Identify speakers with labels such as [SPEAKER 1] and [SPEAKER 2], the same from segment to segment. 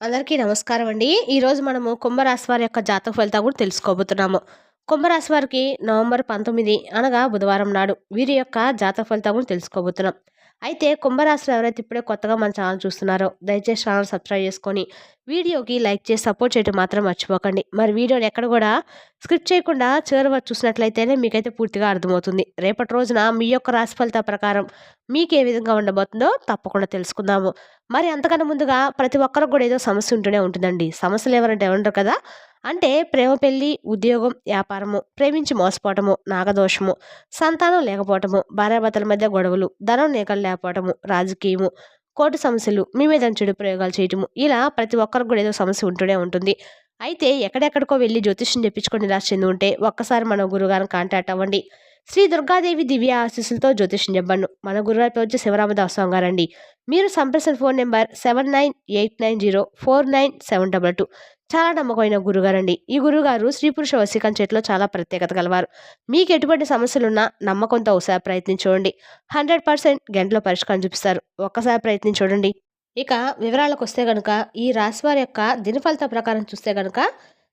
[SPEAKER 1] అందరికీ నమస్కారం అండి ఈరోజు మనము కుంభరాశి వారి యొక్క జాతక ఫలితాలు కూడా తెలుసుకోబోతున్నాము. కుంభరాశి వారికి నవంబర్ పంతొమ్మిది అనగా బుధవారం నాడు వీరి యొక్క జాతక ఫలితాలు కూడా తెలుసుకోబోతున్నాం. అయితే కుంభరాశిలో ఎవరైతే ఇప్పుడే కొత్తగా మన ఛానల్ చూస్తున్నారో దయచేసి ఛానల్ సబ్స్క్రైబ్ చేసుకొని వీడియోకి లైక్ చేసి సపోర్ట్ చేయడం మాత్రం మర్చిపోకండి. మరి వీడియోని ఎక్కడ కూడా స్క్రిప్ట్ చేయకుండా చివరి చూసినట్లయితేనే మీకైతే పూర్తిగా అర్థమవుతుంది. రేపటి రోజున మీ యొక్క రాశి ఫలిత ప్రకారం మీకు ఏ విధంగా ఉండబోతుందో తప్పకుండా తెలుసుకుందాము. మరి అంతకన్నా ముందుగా ప్రతి ఒక్కరికి కూడా ఏదో సమస్య ఉంటూనే ఉంటుందండి. సమస్యలు ఎవరంటే ఎవరు కదా? అంటే ప్రేమ పెళ్ళి ఉద్యోగం వ్యాపారము ప్రేమించి మోసపోవటము నాగదోషము సంతానం లేకపోవటము భార్యాభర్తల మధ్య గొడవలు ధనం నేకలు లేకపోవటము రాజకీయము కోర్టు సమస్యలు మీ మీద చెడు ప్రయోగాలు చేయటము ఇలా ప్రతి ఒక్కరికి కూడా ఏదో సమస్య ఉంటూనే ఉంటుంది. అయితే ఎక్కడెక్కడికో వెళ్ళి జ్యోతిష్యం చెప్పించుకొని నిరాశ చెంది ఉంటే ఒక్కసారి మన గురుగారిని కాంటాక్ట్ అవ్వండి. శ్రీ దుర్గాదేవి దివ్య ఆశీస్సులతో జ్యోతిష్యం చెప్పండు. మన గురువారి పేరు వచ్చి శివరామదాస్ గారండి. మీరు సంప్రసన phone number seven nine eight nine zero four nine seven double two. చాలా నమ్మకమైన గురుగారండి. ఈ గురుగారు స్త్రీ పురుష వశీకరణ చేతిలో చాలా ప్రత్యేకత గలవారు. మీకు ఎటువంటి సమస్యలున్నా నమ్మకంతో ఒకసారి ప్రయత్నం చూడండి హండ్రెడ్ పర్సెంట్ గంటలో పరిష్కారం చూపిస్తారు. ఒక్కసారి ప్రయత్నం చూడండి ఇక వివరాలకు వస్తే కనుక ఈ రాశివారి యొక్క దినఫలిత ప్రకారం చూస్తే కనుక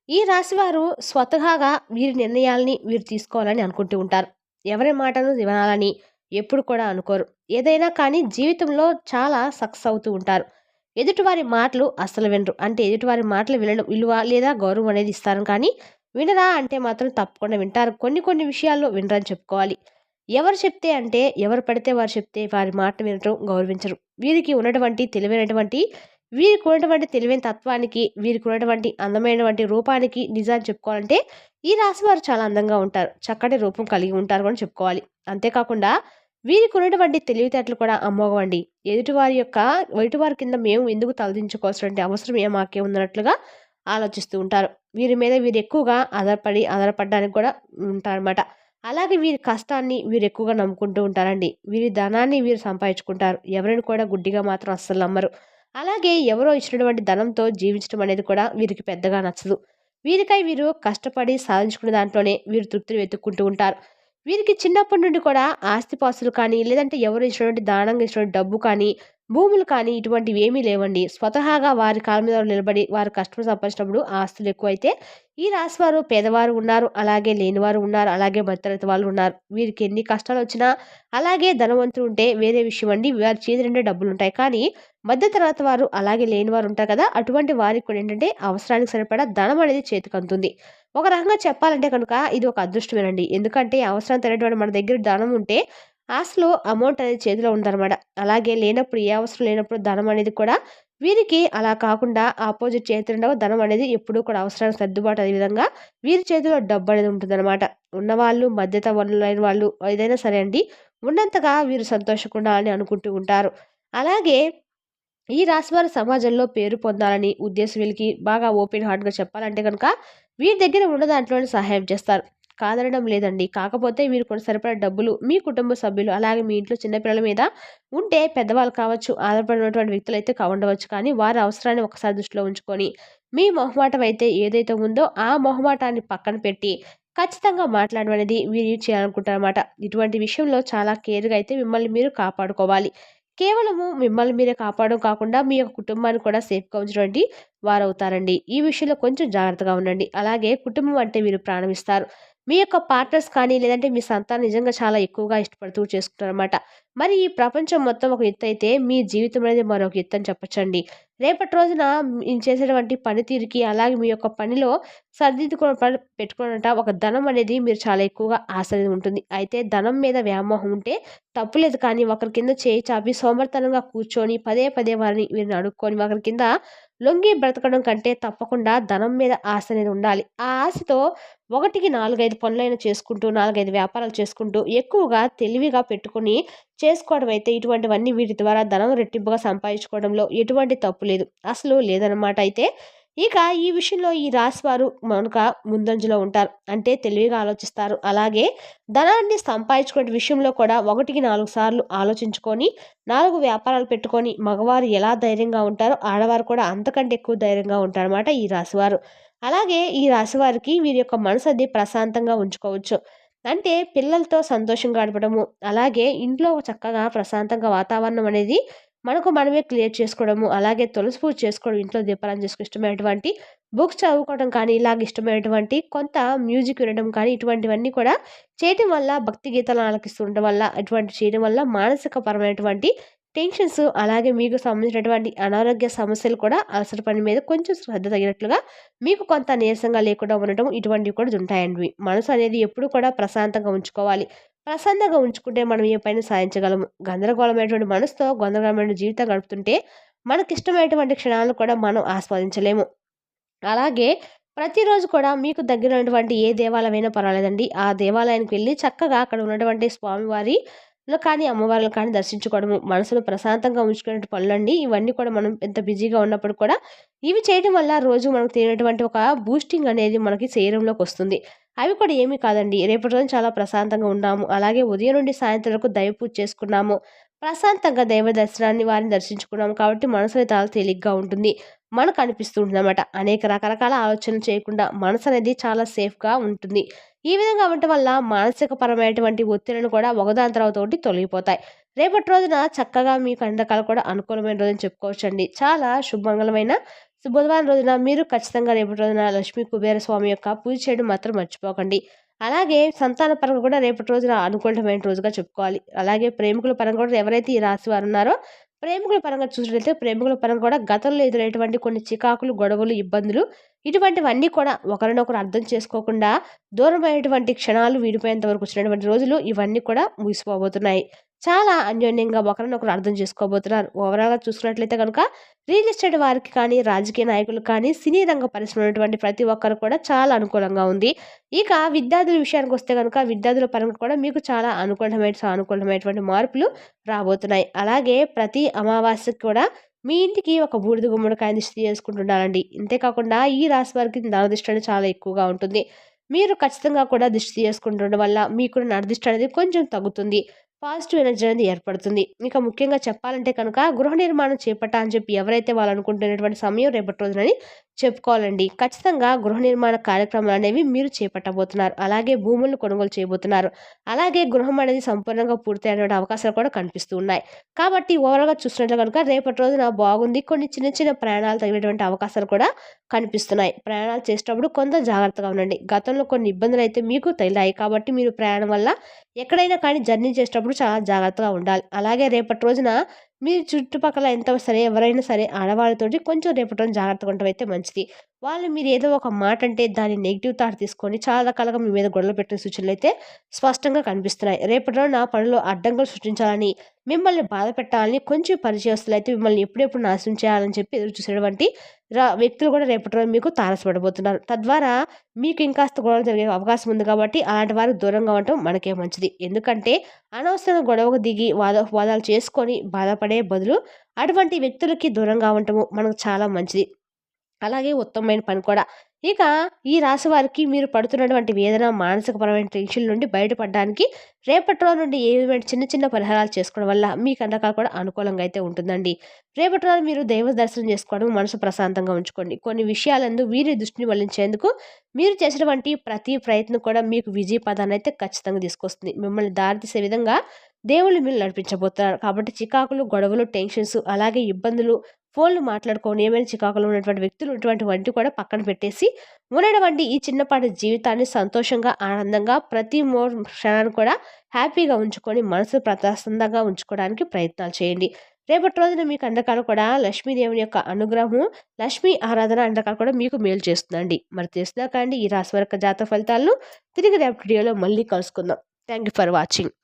[SPEAKER 1] ఈ రాశివారు స్వతహాగా వీరి నిర్ణయాలని వీరు తీసుకోవాలని అనుకుంటూ ఉంటారు. ఎవరి మాటను వినాలని ఎప్పుడు కూడా అనుకోరు. ఏదైనా కానీ జీవితంలో చాలా సక్సెస్ అవుతూ ఉంటారు. ఎదుటివారి మాటలు అస్సలు వినరు. అంటే ఎదుటివారి మాటలు వినడం విలువ లేదా గౌరవం అనేది ఇస్తారు. కానీ వినరా అంటే మాత్రం తప్పకుండా వింటారు. కొన్ని కొన్ని విషయాల్లో వినరని చెప్పుకోవాలి. ఎవరు చెప్తే అంటే ఎవరు పడితే వారు చెప్తే వారి మాట వినటం గౌరవించరు. వీరికి ఉన్నటువంటి తెలివైనటువంటి వీరికి ఉన్నటువంటి తెలివైన తత్వానికి వీరికి ఉన్నటువంటి అందమైనటువంటి రూపానికి నిజాన్ని చెప్పుకోవాలంటే ఈ రాశి వారు చాలా అందంగా ఉంటారు. చక్కటి రూపం కలిగి ఉంటారు అని చెప్పుకోవాలి. అంతేకాకుండా వీరికి ఉన్నటువంటి తెలివితేటలు కూడా అమ్మోగవండి. ఎదుటివారి యొక్క ఎదుటివారి కింద మేము ఎందుకు తలదించుకోవాల్సినటువంటి అవసరం ఏ మాకే ఉన్నట్లుగా ఆలోచిస్తూ ఉంటారు. వీరి మీద వీరు ఎక్కువగా ఆధారపడి ఆధారపడడానికి కూడా ఉంటారనమాట అలాగే వీరి కష్టాన్ని వీరు ఎక్కువగా నమ్ముకుంటూ ఉంటారండి. వీరి ధనాన్ని వీరు సంపాదించుకుంటారు. ఎవరిని కూడా గుడ్డిగా మాత్రం అస్సలు నమ్మరు. అలాగే ఎవరో ఇచ్చినటువంటి ధనంతో జీవించడం అనేది కూడా వీరికి పెద్దగా నచ్చదు. వీరికై వీరు కష్టపడి సాధించుకునే దాంట్లోనే వీరు తృప్తిని వెతుక్కుంటూ ఉంటారు. వీరికి చిన్నప్పటి నుండి కూడా ఆస్తిపాస్తులు కానీ లేదంటే ఎవరు ఇచ్చినటువంటి దానంగా ఇచ్చినటువంటి డబ్బు కానీ భూములు కానీ ఇటువంటివి ఏమీ లేవండి. స్వతహాగా వారి కాలం మీద నిలబడి వారు కష్టం సంపాదించినప్పుడు ఆస్తులు ఎక్కువైతే ఈ రాశి వారు పేదవారు ఉన్నారు అలాగే లేనివారు ఉన్నారు అలాగే మధ్యతరగతి వాళ్ళు ఉన్నారు. వీరికి ఎన్ని కష్టాలు వచ్చినా అలాగే ధనవంతులు ఉంటే వేరే విషయం అండి. వారి చేతి నిండా డబ్బులు ఉంటాయి కానీ మధ్య తరగతి వారు అలాగే లేని వారు ఉంటారు కదా అటువంటి వారికి కూడా ఏంటంటే అవసరానికి సరిపడా ధనం అనేది చేతికి అందుతుంది. ఒక రకంగా చెప్పాలంటే కనుక ఇది ఒక అదృష్టమేనండి. ఎందుకంటే అవసరం తినటువంటి మన దగ్గర ధనం ఉంటే ఆశలో అమౌంట్ అనేది చేతిలో ఉందన్నమాట. అలాగే లేనప్పుడు ఏ అవసరం లేనప్పుడు ధనం అనేది కూడా వీరికి అలా కాకుండా ఆపోజిట్ చేతిలో ధనం అనేది ఎప్పుడూ కూడా అవసరానికి సర్దుబాటు అదే విధంగా వీరి చేతిలో డబ్బు అనేది ఉంటుందన్నమాట. ఉన్నవాళ్ళు మధ్యత వనరులైన వాళ్ళు ఏదైనా సరే అండి ఉన్నంతగా వీరు సంతోషకుండా అని అనుకుంటూ ఉంటారు. అలాగే ఈ రాశివారి సమాజంలో పేరు పొందాలని ఉద్దేశం వీళ్ళకి బాగా ఓపెన్ హార్ట్గా చెప్పాలంటే కనుక వీరి దగ్గర ఉన్న దాంట్లోనే సహాయం చేస్తారు. కాదనడం లేదండి. కాకపోతే మీరు కొన్ని సరిపడా డబ్బులు మీ కుటుంబ సభ్యులు అలాగే మీ ఇంట్లో చిన్నపిల్లల మీద ఉంటే పెద్దవాళ్ళు కావచ్చు ఆధారపడినటువంటి వ్యక్తులు అయితే ఉండవచ్చు కానీ వారి అవసరాన్ని ఒకసారి దృష్టిలో ఉంచుకొని మీ మొహమాటం అయితే ఏదైతే ఉందో ఆ మొహమాటాన్ని పక్కన పెట్టి ఖచ్చితంగా మాట్లాడడం అనేది మీరు చేయాలనుకుంటారన్నమాట. ఇటువంటి విషయంలో చాలా కేర్గా అయితే మిమ్మల్ని మీరు కాపాడుకోవాలి. కేవలము మిమ్మల్ని మీరే కాపాడడం కాకుండా మీ యొక్క కుటుంబాన్ని కూడా సేఫ్గా ఉంచడం వారు అవుతారండి ఈ విషయంలో కొంచెం జాగ్రత్తగా ఉండండి. అలాగే కుటుంబం అంటే మీరు ప్రాణమిస్తారు మీ యొక్క పార్ట్నర్స్ కానీ లేదంటే మీ సంతానం నిజంగా చాలా ఎక్కువగా ఇష్టపడుతూ చేసుకుంటారు అనమాట మరి ఈ ప్రపంచం మొత్తం ఒక ఎత్తు అయితే మీ జీవితం అనేది మరొక ఎత్తు అని చెప్పచ్చండి. రేపటి రోజున మీరు చేసేటువంటి పనితీరుకి అలాగే మీ యొక్క పనిలో సర్దిద్దుకోవడం పెట్టుకున్నట ఒక ధనం అనేది మీరు చాలా ఎక్కువగా ఆశ అనేది ఉంటుంది. అయితే ధనం మీద వ్యామోహం ఉంటే తప్పులేదు కానీ ఒకరి కింద చేయి చాపి సోమర్తనంగా కూర్చొని పదే పదే వారిని వీరిని అడుక్కొని ఒకరి కింద లొంగి బ్రతకడం కంటే తప్పకుండా ధనం మీద ఆశ అనేది ఉండాలి. ఆ ఆశతో ఒకటికి నాలుగైదు పనులైనా చేసుకుంటూ నాలుగైదు వ్యాపారాలు చేసుకుంటూ ఎక్కువగా తెలివిగా పెట్టుకుని చేసుకోవడం అయితే ఇటువంటివన్నీ వీటి ద్వారా ధనం రెట్టింపుగా సంపాదించుకోవడంలో ఎటువంటి తప్పు లేదు. అసలు లేదన్నమాట అయితే. ఇక ఈ విషయంలో ఈ రాశి వారు మనక ముందంజలో ఉంటారు. అంటే తెలివిగా ఆలోచిస్తారు. అలాగే ధనాన్ని సంపాదించుకునే విషయంలో కూడా ఒకటికి నాలుగు సార్లు ఆలోచించుకొని నాలుగు వ్యాపారాలు పెట్టుకొని మగవారు ఎలా ధైర్యంగా ఉంటారో ఆడవారు కూడా అంతకంటే ఎక్కువ ధైర్యంగా ఉంటారన్నమాట ఈ రాశివారు. అలాగే ఈ రాశివారికి వీరి యొక్క మనసు అది ప్రశాంతంగా ఉంచుకోవచ్చు. అంటే పిల్లలతో సంతోషంగా గడపడము అలాగే ఇంట్లో చక్కగా ప్రశాంతంగా వాతావరణం అనేది మనకు మనమే క్లియర్ చేసుకోవడము అలాగే తులసి పూజ చేసుకోవడం ఇంట్లో దీపాలను చేసుకుని ఇష్టమైనటువంటి బుక్స్ చదువుకోవడం కానీ ఇలాగ ఇష్టమైనటువంటి కొంత మ్యూజిక్ వినడం కానీ ఇటువంటివన్నీ కూడా చేయటం వల్ల భక్తి గీతాలను ఆలకిస్తుండడం వల్ల ఇటువంటి చేయడం వల్ల మానసిక పరమైనటువంటి టెన్షన్స్ అలాగే మీకు సంబంధించినటువంటి అనారోగ్య సమస్యలు కూడా అలసట పని మీద కొంచెం శ్రద్ధ తగినట్లుగా మీకు కొంత నీరసంగా లేకుండా ఉండటం ఇటువంటివి కూడా ఉంటాయండి. మనసు అనేది ఎప్పుడు కూడా ప్రశాంతంగా ఉంచుకోవాలి. ప్రశాంతంగా ఉంచుకుంటే మనం ఏ పైన సాధించగలము? గందరగోళమైనటువంటి మనసుతో గందరగోళమైన జీవితం గడుపుతుంటే మనకి ఇష్టమైనటువంటి క్షణాలను కూడా మనం ఆస్వాదించలేము. అలాగే ప్రతిరోజు కూడా మీకు దగ్గరైనటువంటి ఏ దేవాలయమైనా పర్వాలేదండి. ఆ దేవాలయానికి వెళ్ళి చక్కగా అక్కడ ఉన్నటువంటి స్వామివారి కానీ అమ్మవారిని కానీ దర్శించుకోవడము మనసును ప్రశాంతంగా ఉంచుకునే పనులండి. ఇవన్నీ కూడా మనం ఎంత బిజీగా ఉన్నప్పుడు కూడా ఇవి చేయడం వల్ల రోజు మనకు తినేటువంటి ఒక బూస్టింగ్ అనేది మనకి శరీరంలోకి వస్తుంది. అవి కూడా ఏమీ కాదండి. రేపటి రోజు చాలా ప్రశాంతంగా ఉన్నాము. అలాగే ఉదయం నుండి సాయంత్రం వరకు దయ పూజ చేసుకున్నాము. ప్రశాంతంగా దైవ దర్శనాన్ని వారిని దర్శించుకున్నాం కాబట్టి మనసు చాలా తేలిగ్గా ఉంటుంది. మనకు అనిపిస్తూ ఉంటుంది అనేక రకరకాల ఆలోచనలు చేయకుండా మనసు అనేది చాలా సేఫ్గా ఉంటుంది. ఈ విధంగా ఉండటం వల్ల మానసిక పరమైనటువంటి ఒత్తిడిని కూడా ఒకదాని తర్వాత ఒకటి తొలగిపోతాయి. రేపటి రోజున చక్కగా మీకు కండకాలు కూడా అనుకూలమైన రోజుని చెప్పుకోవచ్చండి. చాలా శుభమంగళమైన బుధవారం రోజున మీరు ఖచ్చితంగా రేపటి రోజున లక్ష్మీ కుబేర స్వామి యొక్క పూజ చేయడం మాత్రం మర్చిపోకండి. అలాగే సంతాన పరంగా కూడా రేపటి రోజున అనుకూలమైన రోజుగా చెప్పుకోవాలి. అలాగే ప్రేమికుల పరంగా కూడా ఎవరైతే ఈ రాశి వారు ఉన్నారో ప్రేమికుల పరంగా చూసినట్లయితే ప్రేమికుల పరంగా కూడా గతంలో ఎదురైనటువంటి కొన్ని చికాకులు గొడవలు ఇబ్బందులు ఇటువంటివన్నీ కూడా ఒకరినొకరు అర్థం చేసుకోకుండా దూరమైనటువంటి క్షణాలు వీడిపోయేంత వరకు వచ్చినటువంటి రోజులు ఇవన్నీ కూడా ముగిసిపోబోతున్నాయి. చాలా అన్యోన్యంగా ఒకరినొకరు అర్థం చేసుకోబోతున్నారు. ఓవరాల్గా చూసుకున్నట్లయితే కనుక రియల్ ఎస్టేట్ వారికి కానీ రాజకీయ నాయకులు కానీ సినీ రంగ పరిశ్రమ ఉన్నటువంటి ప్రతి ఒక్కరు కూడా చాలా అనుకూలంగా ఉంది. ఇక విద్యార్థుల విషయానికి వస్తే కనుక విద్యార్థుల పరంగా కూడా మీకు చాలా అనుకూలమైన సానుకూలమైనటువంటి మార్పులు రాబోతున్నాయి. అలాగే ప్రతి అమావాస్యకి కూడా మీ ఇంటికి ఒక బూడిద గుమ్మడికాయని దిష్టి చేసుకుంటుండాలండి ఇంతేకాకుండా ఈ రాశి వారికి నరదిష్టి అనేది చాలా ఎక్కువగా ఉంటుంది. మీరు ఖచ్చితంగా కూడా దిష్టి చేసుకుంటుండడం వల్ల మీకు నరదిష్టి అనేది కొంచెం తగ్గుతుంది. పాజిటివ్ ఎనర్జీ అనేది ఏర్పడుతుంది. ఇంకా ముఖ్యంగా చెప్పాలంటే కనుక గృహ నిర్మాణం చేపట్ట అని చెప్పి ఎవరైతే వాళ్ళు అనుకుంటున్నటువంటి సమయం రేపటి రోజునని చెప్పుకోవాలండి. ఖచ్చితంగా గృహ నిర్మాణ కార్యక్రమాలు అనేవి మీరు చేపట్టబోతున్నారు. అలాగే భూములను కొనుగోలు చేయబోతున్నారు. అలాగే గృహం అనేది సంపూర్ణంగా పూర్తయినటువంటి అవకాశాలు కూడా కనిపిస్తూ ఉన్నాయి. కాబట్టి ఓవరాల్గా చూసినట్లు కనుక రేపటి రోజున బాగుంది. కొన్ని చిన్న చిన్న ప్రయాణాలు తగినటువంటి అవకాశాలు కూడా కనిపిస్తున్నాయి. ప్రయాణాలు చేసేటప్పుడు కొంత జాగ్రత్తగా ఉండండి. గతంలో కొన్ని ఇబ్బందులు అయితే మీకు తగిలాయి. కాబట్టి మీరు ప్రయాణం వల్ల ఎక్కడైనా కానీ జర్నీ చేసేటప్పుడు చాలా జాగ్రత్తగా ఉండాలి. అలాగే రేపటి రోజున మీ చుట్టుపక్కల ఎంత సరే ఎవరైనా సరే ఆడవాళ్ళతోటి కొంచెం రేపటి జాగ్రత్తగా ఉండటం అయితే మంచిది. వాళ్ళు మీరు ఏదో ఒక మాట అంటే దాన్ని నెగిటివ్ థాట్ తీసుకొని చాలా రకాలుగా మీ మీద గొడవలు పెట్టిన సూచనలు అయితే స్పష్టంగా కనిపిస్తున్నాయి. రేపటి నా పనిలో అడ్డంకులు సృష్టించాలని మిమ్మల్ని బాధ పెట్టాలని కొంచెం పరిచయస్తులు అయితే మిమ్మల్ని ఎప్పుడెప్పుడు నాశనం చేయాలని చెప్పి ఎదురు చూసేటువంటి వ్యక్తులు కూడా రేపటి రోజు మీకు తారసపడబోతున్నారు. తద్వారా మీకు ఇంకాస్త గొడవలు జరిగే అవకాశం ఉంది కాబట్టి అలాంటి వారికి దూరంగా ఉండటం మనకే మంచిది. ఎందుకంటే అనవసరంగా గొడవకు దిగి వాద వాదాలు చేసుకొని బాధపడే బదులు అటువంటి వ్యక్తులకి దూరంగా ఉండటము మనకు చాలా మంచిది. అలాగే ఉత్తమమైన పని కూడా. ఇక ఈ రాశి వారికి మీరు పడుతున్నటువంటి వేదన మానసికపరమైన టెన్షన్ నుండి బయటపడడానికి రేపటి రోజు నుండి ఏమైనా చిన్న చిన్న పరిహారాలు చేసుకోవడం వల్ల మీ అందకాలు కూడా అనుకూలంగా అయితే ఉంటుందండి. రేపటి రోజు మీరు దైవ దర్శనం చేసుకోవడం మనసు ప్రశాంతంగా ఉంచుకోండి. కొన్ని విషయాలందు వీరి దృష్టిని వల్లించేందుకు మీరు చేసినటువంటి ప్రతి ప్రయత్నం కూడా మీకు విజయ పదాన్ని అయితే ఖచ్చితంగా తీసుకొస్తుంది. మిమ్మల్ని దారితీసే విధంగా దేవుళ్ళు మీరు నడిపించబోతున్నారు. కాబట్టి చికాకులు గొడవలు టెన్షన్స్ అలాగే ఇబ్బందులు ఫోన్లు మాట్లాడుకొని ఏమైనా చికాకులో ఉన్నటువంటి వ్యక్తులు ఉన్నటువంటి వంటి కూడా పక్కన పెట్టేసి ఉన్నటువంటి ఈ చిన్నపాటి జీవితాన్ని సంతోషంగా ఆనందంగా ప్రతి మో క్షణాన్ని కూడా హ్యాపీగా ఉంచుకొని మనసు ప్రశాంతంగా ఉంచుకోవడానికి ప్రయత్నాలు చేయండి. రేపటి రోజున మీకు అండకాలు కూడా లక్ష్మీదేవుని యొక్క అనుగ్రహము లక్ష్మీ ఆరాధన అండకాలు కూడా మీకు మేలు చేస్తుందండి. మరి తెలుసుదా కండి ఈ రాశి వరకు జాతక ఫలితాలను తిరిగి రేపటి వీడియోలో మళ్ళీ కలుసుకుందాం. Thank you for watching.